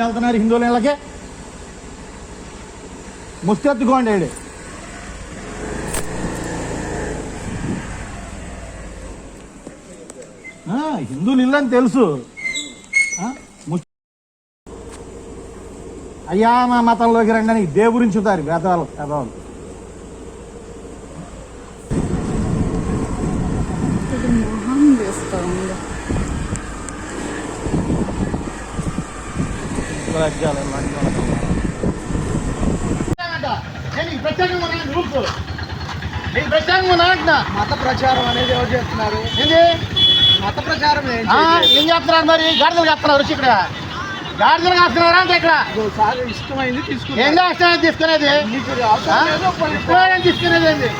వెళ్తున్నారు హిందువుల ఇళ్ళకి ముస్తెత్తుకోండి ఈడు. హిందువులు ఇల్లు అని తెలుసు. అయ్యా మా మతంలోకి రండి అని ఇదే గురించి చూతారు వేదవాళ్ళు వేదవాళ్ళు మొహం చేస్తా ఉంది మత ప్రచారం అనేది ఎవరు చేస్తున్నారు మత ప్రచారం ఏం చేస్తున్నారు మరి గాడిదలు చేస్తున్నారు వచ్చి ఇక్కడ గాడిదలు కాస్తున్నారా అంటే ఇక్కడ ఒకసారి ఇష్టమైంది తీసుకుంటారు ఏం చేస్తున్నారు తీసుకునేది నీకు తీసుకునేది ఏంది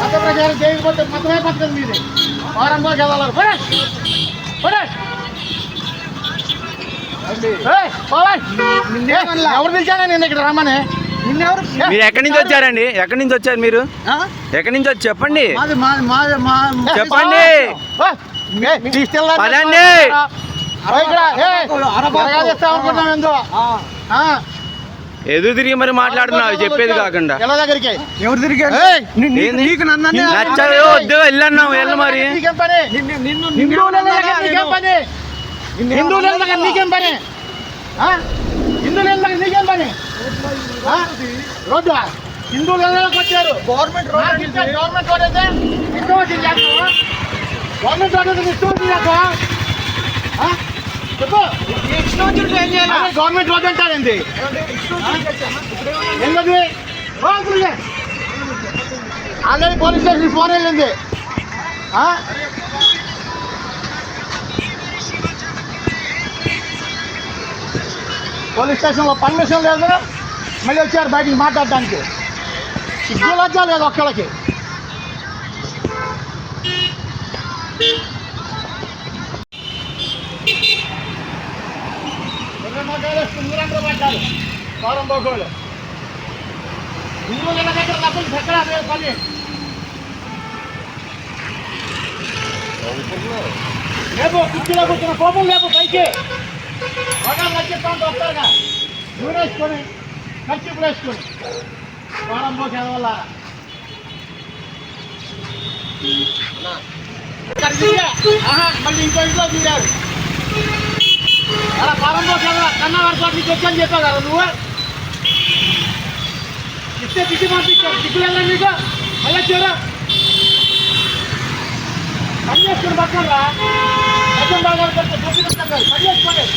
మత ప్రచారం చేయకపోతే మతమే పథకం మీది వారం చదవాలి ఎవరు పిలిచానా నేను ఇక్కడ రమ్మని. మీరు ఎక్కడి నుంచి వచ్చారండి? ఎక్కడి నుంచి వచ్చారు మీరు? ఎక్కడి నుంచి వచ్చి చెప్పండి. చెప్పండి. పదండి. ఎదురు తిరిగి మరి మాట్లాడుతున్నావు చెప్పేది కాకుండా. ఎలా దగ్గరికి? ఎవరు అనే- నచ్చదు వద్దు వెళ్ళన్నావు వెళ్ళు మరి నీకేం పని నిన్ను నిన్ను హిందువుల దగ్గర నీకేం పని? హిందువుల దగ్గర నీకేం పని? రోడ్డు హిందువుల దగ్గరకు వచ్చారు. గవర్నమెంట్ రోడ్ గవర్నమెంట్ రోడ్ అయితే ఇష్టం వచ్చింది గవర్నమెంట్ రోడ్ అయితే ఇష్టం వచ్చింది? చెప్పు. ఇష్టం ఏం చేయాలి? గవర్నమెంట్ రోడ్ అంటారేంటి ఏంటది ఆల్రెడీ పోలీస్ స్టేషన్ ఫోన్ వెళ్ళింది. పోలీస్ స్టేషన్లో పర్మిషన్ లేదు. మళ్ళీ వచ్చారు బయటికి మాట్లాడడానికి సిగ్గు లజ్జ లేదు ఒక్కళ్ళకి. ఊరంతా పడ్డారు వారం పోకోలు హిందువుల దగ్గర డబ్బులు ఎక్కడ? లేదు పని. రేపు కుర్చీలో కూర్చున్న కోపం లేపు పైకి. ఒకళ్ళు వస్తారుగా నూనెసుకొని ఖర్చులు వేసుకొని. వారం పోసే వల్ల మళ్ళీ ఇంకో ఇంట్లో దిగారు అలా పాలన పోకే కన్నా వరకు నీకు వచ్చని చెప్పావు కదా నువ్వు? ఇస్తే తిట్టి పంపించావు. దిక్కులేదు నీకు? మళ్ళీ చూరా. పని చేసుకుని పక్కన రా పక్కన బాగా పని చేసుకోలేదు